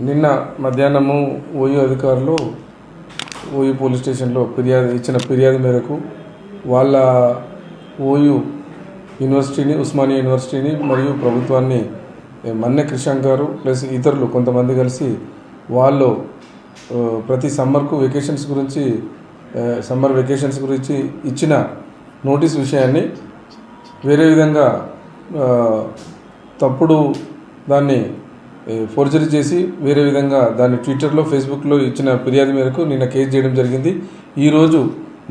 నిన్న మధ్యాహ్నము ఓయూ అధికారులు ఓయూ పోలీస్ స్టేషన్లో ఫిర్యాదు ఇచ్చిన ఫిర్యాదు మేరకు వాళ్ళ ఓయూ యూనివర్సిటీని ఉస్మానియా యూనివర్సిటీని మరియు ప్రభుత్వాన్ని మన్నె క్రిషాంక్ గారు ప్లస్ ఇతరులు కొంతమంది కలిసి వాళ్ళు ప్రతి సమ్మర్కు వెకేషన్స్ గురించి సమ్మర్ వెకేషన్స్ గురించి ఇచ్చిన నోటీస్ విషయాన్ని వేరే విధంగా తప్పుడు దాన్ని ఫోర్జరీ చేసి వేరే విధంగా దాన్ని ట్విట్టర్లో ఫేస్బుక్లో ఇచ్చిన ఫిర్యాదు మేరకు నిన్న కేసు చేయడం జరిగింది. ఈరోజు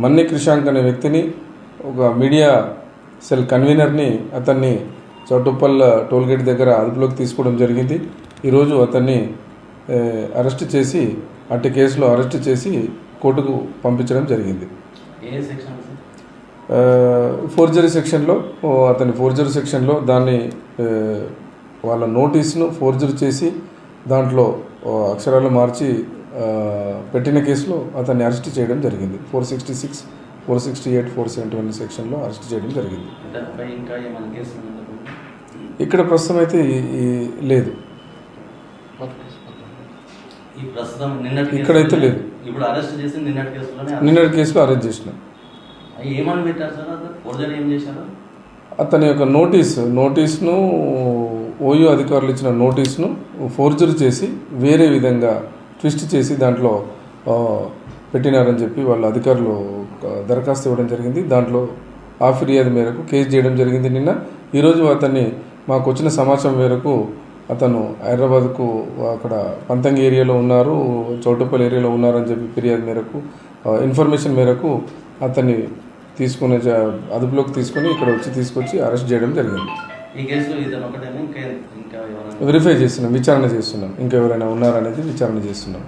మన్నె క్రిషాంక్ అనే వ్యక్తిని ఒక మీడియా సెల్ కన్వీనర్ని అతన్ని చౌటుప్పల్ టోల్గేట్ దగ్గర అదుపులోకి తీసుకోవడం జరిగింది. ఈరోజు అతన్ని అరెస్ట్ చేసి అట్టి కేసులో అరెస్ట్ చేసి కోర్టుకు పంపించడం జరిగింది. ఫోర్జరీ సెక్షన్లో అతని ఫోర్జరీ సెక్షన్లో దాన్ని వాళ్ళ నోటీస్ను ఫోర్జరీ చేసి దాంట్లో అక్షరాలు మార్చి పెట్టిన కేసులో అతన్ని అరెస్ట్ చేయడం జరిగింది. Four sixty six four sixty eight four seventy one సెక్షన్లో అరెస్ట్ చేయడం జరిగింది? ఇక్కడ ప్రస్తుతం అయితే లేదు. ఇక్కడైతే లేదు. ఇప్పుడు అరెస్ట్ చేసి నిన్నటి కేసులో అరెస్ట్ చేసినాం. ఏమని పెట్టారు సార్? ఫోర్జరీ ఏం చేశారు? అతని యొక్క నోటీస్ నోటీస్ను ఓయూ అధికారులు ఇచ్చిన నోటీస్ను ఫోర్జరీ చేసి వేరే విధంగా ట్విస్ట్ చేసి దాంట్లో పెట్టినారని చెప్పి వాళ్ళ అధికారులు దరఖాస్తు ఇవ్వడం జరిగింది. దాంట్లో ఆ ఫిర్యాదు మేరకు కేసు చేయడం జరిగింది నిన్న. ఈరోజు అతన్ని మాకు వచ్చిన సమాచారం మేరకు అతను హైదరాబాద్కు అక్కడ పంతంగి ఏరియాలో ఉన్నారు చౌటపల్లి ఏరియాలో ఉన్నారని చెప్పి ఫిర్యాదు మేరకు ఇన్ఫర్మేషన్ మేరకు అతన్ని తీసుకునే అదుపులోకి తీసుకొని ఇక్కడ వచ్చి తీసుకొచ్చి అరెస్ట్ చేయడం జరిగింది. వెరిఫై చేస్తున్నాం విచారణ చేస్తున్నాం. ఇంకెవరైనా ఉన్నారనేది విచారణ చేస్తున్నాం.